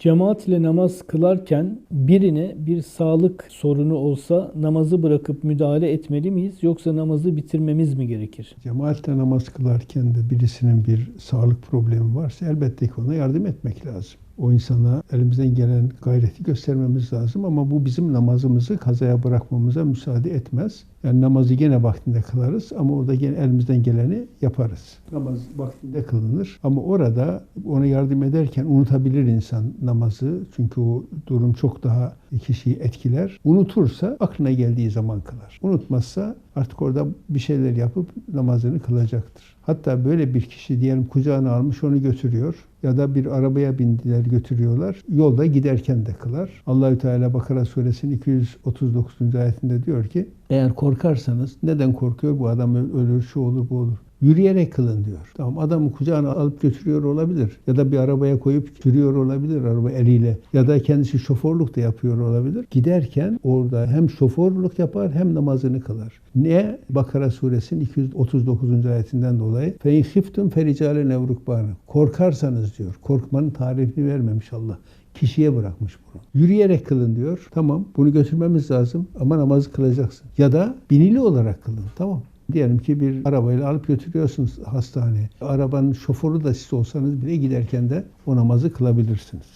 Cemaat ile namaz kılarken birine bir sağlık sorunu olsa namazı bırakıp müdahale etmeli miyiz yoksa namazı bitirmemiz mi gerekir? Cemaatle namaz kılarken de birisinin bir sağlık problemi varsa elbette ki ona yardım etmek lazım. O insana elimizden gelen gayreti göstermemiz lazım ama bu bizim namazımızı kazaya bırakmamıza müsaade etmez. Yani namazı gene vaktinde kılarız ama orada gene elimizden geleni yaparız. Namaz vaktinde kılınır ama orada ona yardım ederken unutabilir insan namazı. Çünkü o durum çok daha kişiyi etkiler. Unutursa aklına geldiği zaman kılar. Unutmazsa artık orada bir şeyler yapıp namazını kılacaktır. Hatta böyle bir kişi diyelim kucağına almış onu götürüyor ya da bir arabaya bindiler götürüyorlar. Yolda giderken de kılar. Allahü Teala Bakara suresinin 239. ayetinde diyor ki eğer korkarsanız neden korkuyor bu adam ölür şu olur bu olur. Yürüyerek kılın diyor. Tamam adamı kucağına alıp götürüyor olabilir. Ya da bir arabaya koyup sürüyor olabilir araba eliyle. Ya da kendisi şoförlük de yapıyor olabilir. Giderken orada hem şoförlük yapar hem namazını kılar. Ne? Bakara suresinin 239. ayetinden dolayı. İn khiftum fericale nevrukbanu. Korkarsanız diyor. Korkmanın tarifini vermemiş Allah kişiye bırakmış bunu. Yürüyerek kılın diyor. Tamam bunu götürmemiz lazım ama namazı kılacaksın. Ya da binili olarak kılın. Tamam. Diyelim ki bir arabayla alıp götürüyorsunuz hastaneye. Arabanın şoförü de siz olsanız bile giderken de o namazı kılabilirsiniz.